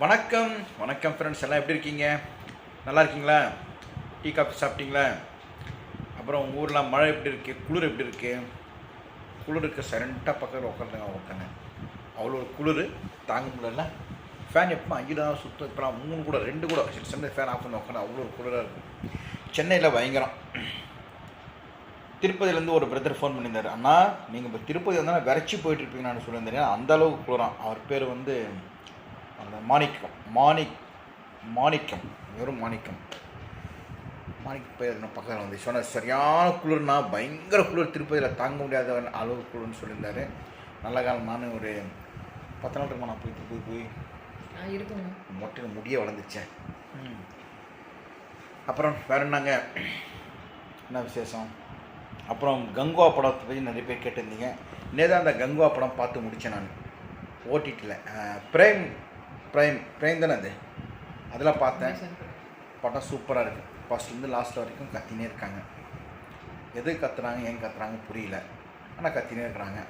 வணக்கம். வணக்கம் ஃப்ரெண்ட்ஸ் எல்லாம் எப்படி இருக்கீங்க? நல்லா இருக்கீங்களா? டீ காஃபி சாப்பிட்டீங்களா? அப்புறம் உங்கள் ஊரில் மழை எப்படி இருக்குது குளிர் எப்படி இருக்குது குளிருக்கு சரண்டாக பக்கத்தில் உட்காந்துங்க உட்காந்து அவ்வளோ ஒரு குளிர் தாங்க முடியல ஃபேன் எப்போ அஞ்சு தான் சுத்தம். இப்போ மூணு கூட ரெண்டு கூட சின்ன ஃபேன் ஆஃப் பண்ணி உட்காந்து அவ்வளோ ஒரு குளிராக இருக்கும் சென்னையில் பயங்கரம். திருப்பதியிலேருந்து ஒரு பிரதர் ஃபோன் பண்ணியிருந்தார். அண்ணா நீங்கள் இப்போ திருப்பதி வந்தால் விரைச்சி போயிட்டு இருப்பீங்கன்னு சொல்லியிருந்தேன். அந்த அளவுக்கு குளிரான் அவர் பேர் வந்து அந்த மாணிக்கம் மாணிக் மாணிக்கம் வெறும் மாணிக்கம். மாணிக்க பேர் பக்கத்தில் வந்து சொன்ன சரியான குளிர்னா பயங்கர குளிர். திருப்பதியில் தாங்க முடியாத அளவு குளிர்னு சொல்லியிருந்தாரு. நல்ல காலம் நானும் ஒரு பத்து நாள் இருக்குமா நான் போய் போய் போய் மொட்டையில் முடிய வளர்ந்துச்சேன். அப்புறம் வேற என்னங்க? என்ன விசேஷம்? அப்புறம் கங்குவா படத்தை பற்றி நிறைய பேர் கேட்டிருந்தீங்க. நேதான் அந்த கங்குவா படம் பார்த்து முடித்தேன் நான். ஓடிடியில் பிரேம் பிரேம் பிரேம் தானே அது அதெல்லாம் பார்த்தேன் படம் சூப்பராக இருக்குது ஃபஸ்ட்லேருந்து லாஸ்ட் வரைக்கும் கத்தினே இருக்காங்க. எது கத்துறாங்க ஏன் கத்துறாங்க புரியல. ஆனால் கத்தினே இருக்கிறாங்க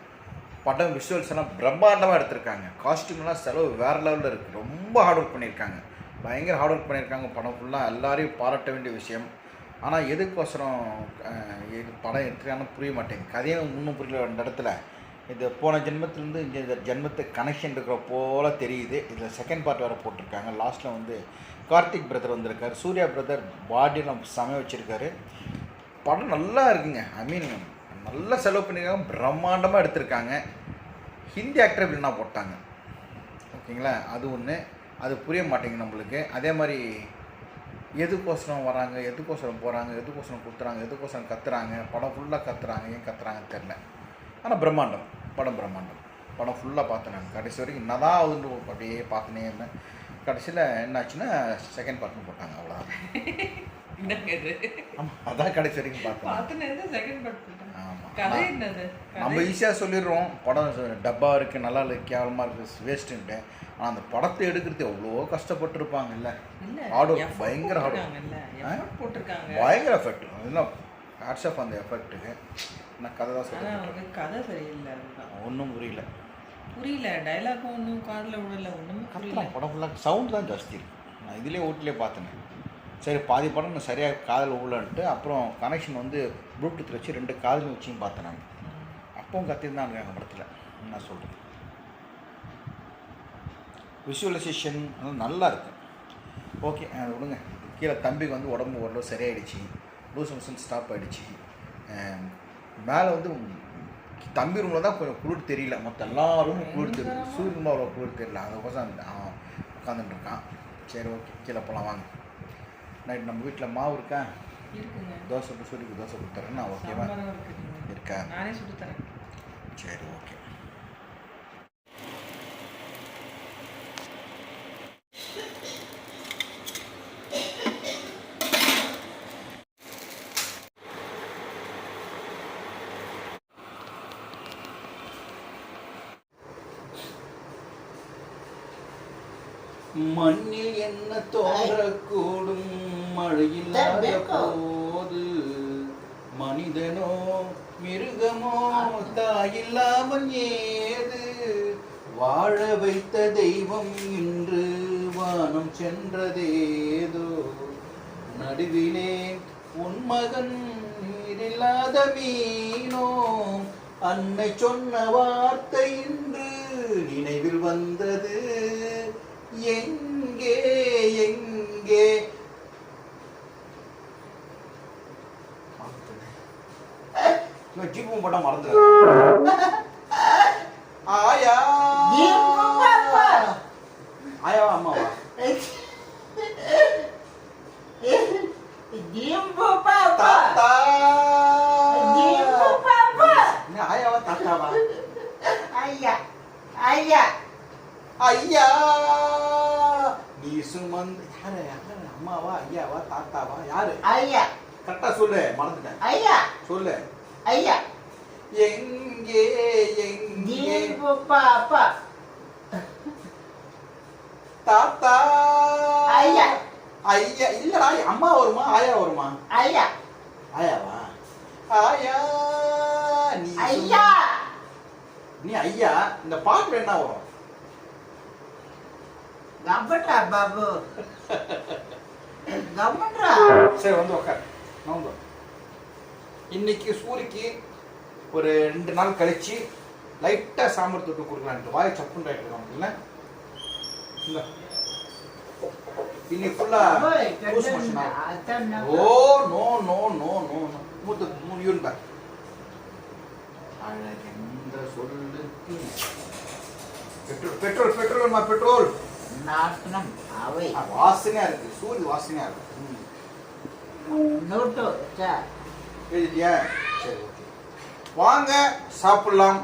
படம் விஷுவல்ஸ் எல்லாம் பிரம்மாண்டமாக எடுத்திருக்காங்க. காஸ்டியூம்லாம் செலவு வேறு லெவலில் இருக்குது ரொம்ப ஹார்ட் ஒர்க் பண்ணியிருக்காங்க. பயங்கர ஹார்ட் ஒர்க் பண்ணியிருக்காங்க. படம் ஃபுல்லாக எல்லாரையும் பாராட்ட வேண்டிய விஷயம். ஆனால் எதுக்கோசரம் படம் எடுத்துருக்காங்கன்னு புரிய மாட்டேங்குது. கதையும் இன்னும் புரியல அந்த இடத்துல. இது போன ஜென்மத்திலேருந்து இந்த ஜென்மத்துக்கு கனெக்ஷன் இருக்கிற போல் தெரியுது. இதில் செகண்ட் பார்ட் வேறு போட்டிருக்காங்க. லாஸ்ட்டில் வந்து கார்த்திக் பிரதர் வந்திருக்காரு. சூர்யா பிரதர் பாடியில் சமய வச்சுருக்காரு. படம் நல்லா இருக்குங்க. ஐ மீன் நல்லா செலவு பண்ணியிருக்காங்க பிரம்மாண்டமாக எடுத்திருக்காங்க. ஹிந்தி ஆக்டர் வில்லனா போட்டாங்க. ஓகேங்களா? அது ஒன்று அது புரிய மாட்டேங்குது நம்மளுக்கு. அதே மாதிரி எதுக்கோசரம் வராங்க? எதுக்கோசரம் போகிறாங்க எதுக்கோசரம் குத்துறாங்க? எதுக்கோசரம் கத்துறாங்க? படம் ஃபுல்லாக கத்துறாங்க? ஏன் கத்துறாங்கன்னு தெரில ஆனால் பிரம்மாண்டம். படம் பிரம்மாண்டம். படம் ஃபுல்லாக பார்த்தேன் நான். கடைசி வரைக்கும் என்னதான் ஆகுதுன்னு அப்படியே பார்த்துனே இருந்தேன். கடைசியில் என்னாச்சுன்னா செகண்ட் பார்ட்னு போட்டாங்க அவ்வளோதான் ஆமாம் அதான் கடைசி வரைக்கும் பார்த்தேன். ஆமாம் நம்ம ஈஸியாக சொல்லிடுறோம். படம் டப்பா இருக்குது நல்லா இல்லை கேவலமாக இருக்குது வேஸ்ட்டுன்ட்டு ஆனால் அந்த படத்தை எடுக்கிறது எவ்வளோ கஷ்டப்பட்டுருப்பாங்கல்ல. effort பயங்கர hard work. போட்டிருக்காங்கல்ல. ஆ? effort போட்டிருக்காங்க. பயங்கர எஃபெக்ட் அதெல்லாம் ஹேட்ஸ் ஆஃப் அந்த எஃபெக்ட்டுக்கு நான் கதை தான் ஆனா சொல்லுவேன் அவங்க கதை சரியில்லை அதுதான். ஒன்றும் புரியல. புரியல டைலாகும் ஒன்றும் காதுல விடல ஒண்ணுமே புரியல. படம் ஃபுல்லாக சவுண்ட் தான் ஜாஸ்தி இருக்கு. நான் இதிலே ஓட்டிலே பார்த்தேன். சரி பாதி படம் நான் சரியாக காதில் உள்ளன்ட்டு அப்புறம் கனெக்ஷன் வந்து ப்ளூடூத் வச்சு ரெண்டு காதுலையும் வச்சும் பார்த்தேன் நான். அப்பவும் கத்திருந்தான் இருக்காங்க படத்தில். என்ன சொல்கிறேன் விஷுவலைசேஷன் நல்லா இருக்கு. ஓகே அது விடுங்க. கீழே தம்பிக்கு வந்து உடம்பு ஓரளவு சரியாயிடுச்சு. லூஸ் மோஷன் ஸ்டாப் ஆகிடுச்சு மேலே வந்து தம்பி ரூமில் தான் கொஞ்சம் குளிர் தெரியல. மற்ற எல்லா ரூமும் குளிர் தெரியுது சூரியன் அவ்வளோ குளிர் தெரியல. அதுக்கோசம் அவன் உட்காந்துட்டு இருக்கான். சரி ஓகே கீழே போகலாம் வாங்க. நைட் நம்ம வீட்டில் மாவு இருக்கா? தோசை போட்டு சூரியக்கு தோசை நான் ஓகேவா சாம்பாரும் இருக்குதுங்க இருக்கா? நானே சுட்டு தரேன் சரி ஓகே மண்ணில் என்ன தோன்றக்கூடும்? மழையில்லாத போது மனிதனோ மிருகமோ தாயில்லாமல் ஏது? வாழ வைத்த தெய்வம் இன்று வானம் சென்றதேதோ? நடுவிலே உன் மகன் நீரில்லாத மீனோ? அன்னை சொன்ன வார்த்தை இன்று நினைவில் வந்தது எங்கே எங்கே ஜீப்பும் போட்டா மறந்துடு ஆயா. ஆயாவா அம்மாவா? தாத்தா. என்ன ஆயாவா தாத்தாவா? ஐயா. நீ சுமந்து யாரு யாரு அம்மாவா ஐயாவா தாத்தாவா யாரு? கரெக்டா சொல்லு மறந்துட்டேன். சொல்லு. எங்கே எங்கே தாத்தா. ஐயா. ஐயா இல்லடா அம்மா வருமா? ஆயா வருமா? ஆயாவா? ஆயா நீ சொல்லு. நீ ஐயா இந்த பாட்டுல என்ன வரும்? கம்பட்டா பாபு. கம்பட்ரா சரி வந்து நான் வந்து இன்னைக்கு சூரிக்கு ஒரு ரெண்டு நாள் கழிச்சு லைட்டாக சாம்பார் தொட்டு கொடுக்கலான்ட்டு வாய் சப்புன்னு ஆகிட்டு இருக்காங்க இல்லை இல்லை இன்னைக்கு ஃபுல்லாக ஓ no no no no no. மூத்து மூணு யூன் பேக் அழகென்ற சொல்லுக்கு. பெட்ரோல் பெட்ரோல் பெட்ரோல்மா பெட்ரோல். நாட்டனம் அவை. வாசனையா இருக்கு. சூரிய வாசனையா இருக்கு. ம். நூட்டு எழுதிட்டியா? சரி வாங்க சாப்பிடலாம்.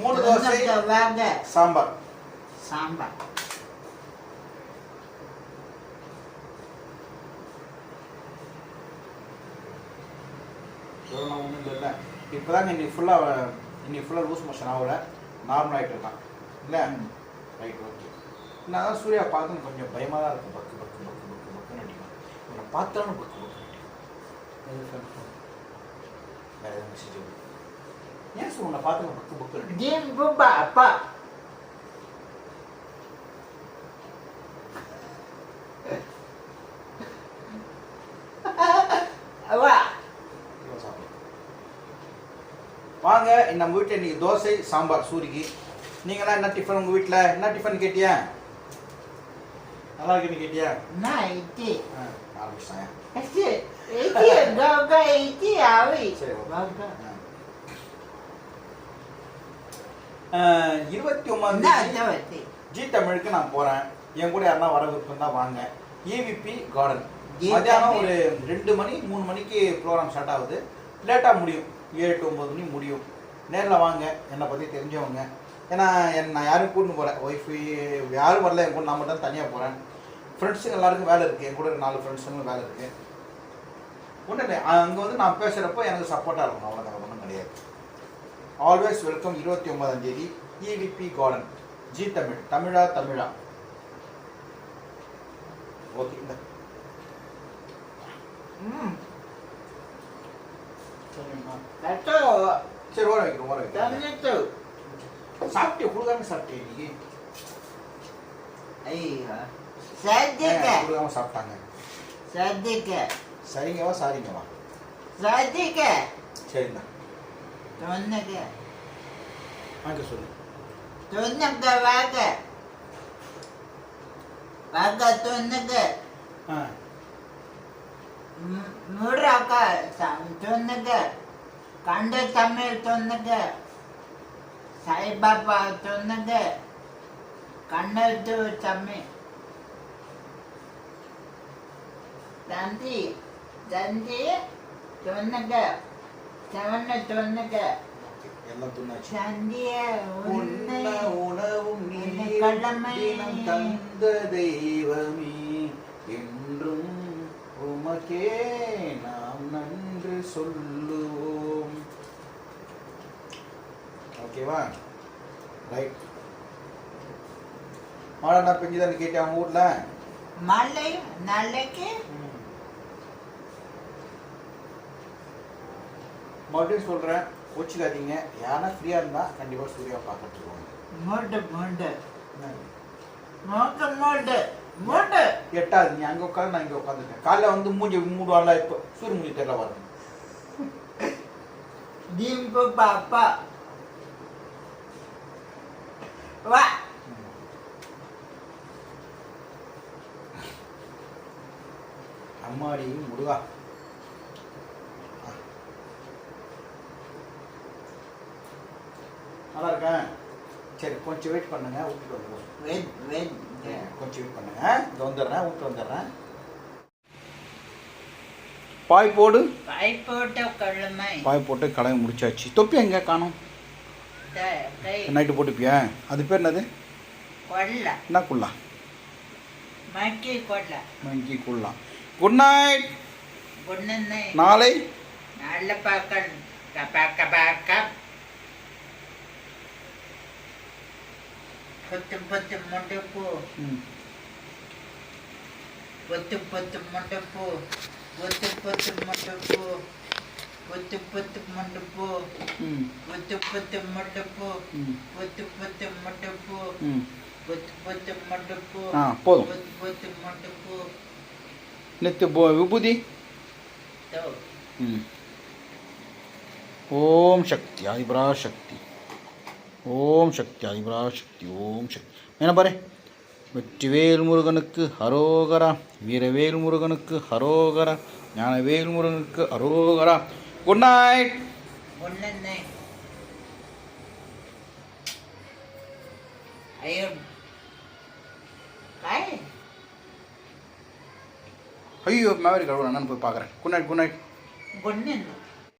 மூணு தோசை வாங்க. சாம்பார். சாம்பார். ஒன்றும் இல்லை இப்போ தாங்க இன்னைக்கு ஃபுல்லாக இன்னைக்கு ஃபுல்லாக லூஸ் மோஷன் ஆகல. நார்மல் ஆகிட்டு இருக்கான். இல்லை? ரைட் ஓகே நான் தான் சூர்யா பார்த்து கொஞ்சம் பயமாக தான் இருக்கும் பக்கு பக்கு பக்கு பக்கு பக்குன்னு அடிக்கும். உன்னை பார்த்தாலும் பக்கு பக்கு அடிக்கும். வேறு எதுவும் மெசேஜ் ஏன் சார் உன்னை பார்த்து பக்கு ஜீம் பூப்பா அப்பா. வாங்க நம்ம வீட்டில் இன்னைக்கு தோசை சாம்பார் சூரிக்கு. நீங்களாம் என்ன டிஃபன் உங்கள் வீட்டில் என்ன டிஃபன் கேட்டியா? நல்லா இருக்குன்னு கேட்டியா? நான் ஆரம்பிச்சிட்டாங்க. அவை சரி, ஓகே. கோகா இருபத்தி ஒன்பதாம் ஜி தமிழுக்கு நான் போகிறேன் என் கூட யாருன்னா வர விருப்பம் தான் வாங்க. ஏவிபி கார்டன் மத்தியானம். ஒரு ரெண்டு மணி மூணு மணிக்கு ப்ரோக்ராம் ஸ்டார்ட் ஆகுது. லேட்டாக முடியும். ஏழு டு ஒம்பது மணி முடியும். நேரில் வாங்க. என்னை பற்றி தெரிஞ்சவங்க. ஏன்னா என் நான் யாரும் கூட்டின்னு போகிறேன் ஒய்ஃபு யாரும் வரல. என் கூட நான் மட்டும் தனியாக போகிறேன் ஃப்ரெண்ட்ஸுங்க எல்லாருக்கும் வேலை இருக்குது என் கூட நாலு ஃப்ரெண்ட்ஸுங்களும் வேலை இருக்குது ஒன்றும் இல்லை. அங்கே வந்து நான் பேசுகிறப்போ எனக்கு சப்போர்ட்டாக இருக்கும். அவ்வளோதான் ஒன்றும் கிடையாது. ஆல்வேஸ் வெல்கம் இருபத்தி ஒன்பதாம் தேதி EVP garden G Tamil. Tamizha Tamizha. Okay இந்த. சரி ஓர வைக்கிறோம் ஓர வைக்கிறோம் சாப்பிட்டே கொடுக்காம சாப்பிட்டே நீ ஐயோ. சாப்பிட்டாங்க. சத்திக்க சரிங்கவா சாரிங்கவா சத்திக்க சரிண்ணா. தொன்னுக்கு வாங்க சொல்லு. தொன்னுக்கு வாங்க. வாங்க தொன்னுக்கு ஆ. முறாக்க தொன்னுக்கு கண்ட தமிழ் தொன்னுக்கு சாய்பாபா தொன்னுக்கு கண்ணது தமிழ் தந்தி. தந்தி தொன்னுக்கு எல்லாம் துண்ணாச்சு சந்திய உன்னை உணவும் கடமை. தந்த தெய்வமே என்றும் உமக்கே நாம் நன்றி சொல்லுவோம் ஓகேவா ரைட் மழை என்ன பெஞ்சுதான் கேட்டேன் அவங்க ஊர்ல மழை நாளைக்கு மறுபடியும் சொல்றேன் கோச்சிக்காதீங்க. யாரா ஃப்ரீயா இருந்தா கண்டிப்பா சூர்யா பார்க்கறதுக்கு வாங்க. மூடு மூடு என்ன? மூட்டு மூடு மூடு எட்டாது நீ அங்க உட்காந்து நான் இங்க உட்காந்துருக்கேன் காலைல வந்து மூஞ்சி மூடுவான்ல இப்போ சூரிய மூஞ்சி தெரியல வரும் டிம்பு பாப்பா. வா. அம்மாடி முருகா நல்லா இருக்கேன் சரி கொஞ்சம் வெயிட் பண்ணுங்க விட்டுட்டு வந்துடுவோம். வெட் வெட் கொஞ்சம் வெயிட் பண்ணுங்க. இங்கே வந்துடுறேன் விட்டு வந்துடுறேன். பாய் போடு. பாய் போட்ட கொள்ளுமை பாய் போட்டு கடை முடிச்சாச்சு. தொப்பி எங்க காணும்? நைட்டு போட்டுப்பியா? அது பேர் என்னது? கொள்ள. என்ன குள்ளா? மக்கி கொள்ள. மங்கி குள்ளா. Good night. பொண்ணு நாளை? நல்ல பார்க்க பொத்து பொத்து முண்டு பூ ம் பொத்து பொத்து முண்டு பூ பொத்து பொத்து முண்டு பூ பொத்து பொத்து முண்டு பூ ம் பொத்து பொத்து முண்டு பூ ம் பொத்து பொத்து முண்டு பூ ம் ஒத்து பத்து மட்டும் போ ஆ போதும் ஒத்து பத்து மட்டும் போ நித்து போ விபூதி தோ ம் ஓம் சக்தி ஆதிபரா சக்தி ஓம் சக்தி ஆதிபரா சக்தி ஓம் சக்தி. என்ன பாரு. வெற்றிவேல் முருகனுக்கு ஹரோகரா வீரவேல் முருகனுக்கு ஹரோகரா ஞானவேல் முருகனுக்கு ஹரோகரா குட் நைட் ஐயோ ஐயோ மேவரி கழுவு நான் போய் பார்க்குறேன் குட் நைட் குட் நைட் பொண்ணு